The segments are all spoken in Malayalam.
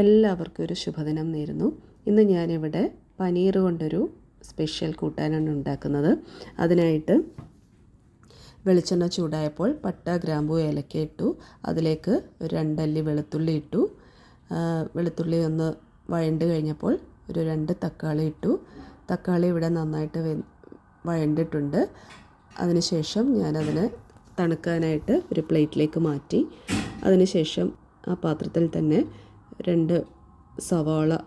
എല്ലാവർക്കും ഒരു ശുഭദിനം നേരുന്നു. ഇന്ന് ഞാനിവിടെ പനീർ കൊണ്ടൊരു സ്പെഷ്യൽ കൂട്ടാനാണ് ഉണ്ടാക്കുന്നത്. അതിനായിട്ട് വെളിച്ചെണ്ണ ചൂടായപ്പോൾ പട്ട ഗ്രാമ്പു ഏലക്ക ഇട്ടു. അതിലേക്ക് ഒരു രണ്ടല്ലി വെളുത്തുള്ളി ഇട്ടു. വെളുത്തുള്ളി ഒന്ന് വഴണ്ട് കഴിഞ്ഞപ്പോൾ ഒരു രണ്ട് തക്കാളി ഇട്ടു. തക്കാളി ഇവിടെ നന്നായിട്ട് വഴണ്ടിട്ടുണ്ട്. അതിനുശേഷം ഞാനതിന് തണുക്കാനായിട്ട് ഒരു പ്ലേറ്റിലേക്ക് മാറ്റി. അതിനുശേഷം ആ പാത്രത്തിൽ തന്നെ രണ്ട് സവാള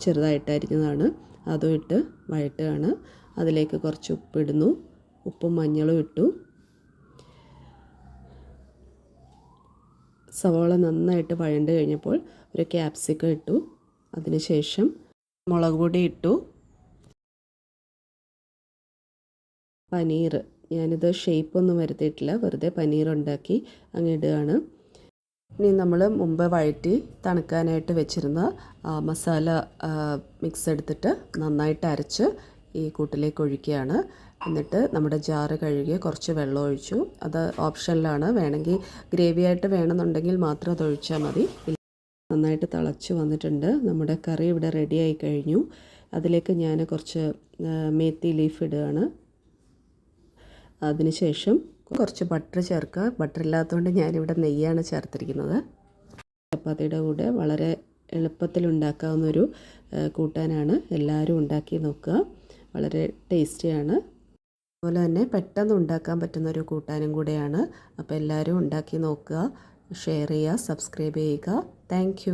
ചെറുതായിട്ട് അരിഞ്ഞതാണ് അതും ഇട്ട് വഴട്ടുകയാണ് അതിലേക്ക് കുറച്ച് ഉപ്പിടുന്നു. ഉപ്പും മഞ്ഞളും ഇട്ടു. സവാള നന്നായിട്ട് വഴണ്ട് കഴിഞ്ഞപ്പോൾ ഒരു ക്യാപ്സിക്കം ഇട്ടു. അതിനുശേഷം മുളക് പൊടി ഇട്ടു. പനീർ. ഞാനിത് ഷേപ്പൊന്നും വരുത്തിയിട്ടില്ല. വെറുതെ പനീർ ഉണ്ടാക്കി അങ്ങ് ഇടുകയാണ്. ഇനി നമ്മൾ മുമ്പ് വഴറ്റി തണുക്കാനായിട്ട് വെച്ചിരുന്ന മസാല മിക്സ് എടുത്തിട്ട് നന്നായിട്ട് അരച്ച് ഈ കൂട്ടിലേക്ക് ഒഴിക്കുകയാണ്. എന്നിട്ട് നമ്മുടെ ജാറ് കഴുകി കുറച്ച് വെള്ളം ഒഴിച്ചു. അത് ഓപ്ഷനിലാണ്. വേണമെങ്കിൽ ഗ്രേവി ആയിട്ട് വേണമെന്നുണ്ടെങ്കിൽ മാത്രം അത് ഒഴിച്ചാൽ മതി. നന്നായിട്ട് തിളച്ച് വന്നിട്ടുണ്ട്. നമ്മുടെ കറി ഇവിടെ റെഡിയായി കഴിഞ്ഞു. അതിലേക്ക് ഞാൻ കുറച്ച് മേത്തി ലീഫ് ഇടുകയാണ്. അതിനുശേഷം കുറച്ച് ബട്ടർ ചേർക്കുക. ബട്ടർ ഇല്ലാത്തതുകൊണ്ട് ഞാനിവിടെ നെയ്യാണ് ചേർത്തിരിക്കുന്നത്. ചപ്പാത്തിയുടെ കൂടെ വളരെ എളുപ്പത്തിൽ ഉണ്ടാക്കാവുന്നൊരു കൂട്ടാനാണ് എല്ലാവരും ഉണ്ടാക്കി നോക്കുക. വളരെ ടേസ്റ്റിയാണ്. അതുപോലെ തന്നെ പെട്ടെന്ന് ഉണ്ടാക്കാൻ പറ്റുന്ന ഒരു കൂട്ടാനും കൂടെയാണ്. അപ്പോൾ എല്ലാവരും ഉണ്ടാക്കി നോക്കുക. ഷെയർ ചെയ്യുക സബ്സ്ക്രൈബ് ചെയ്യുക. താങ്ക്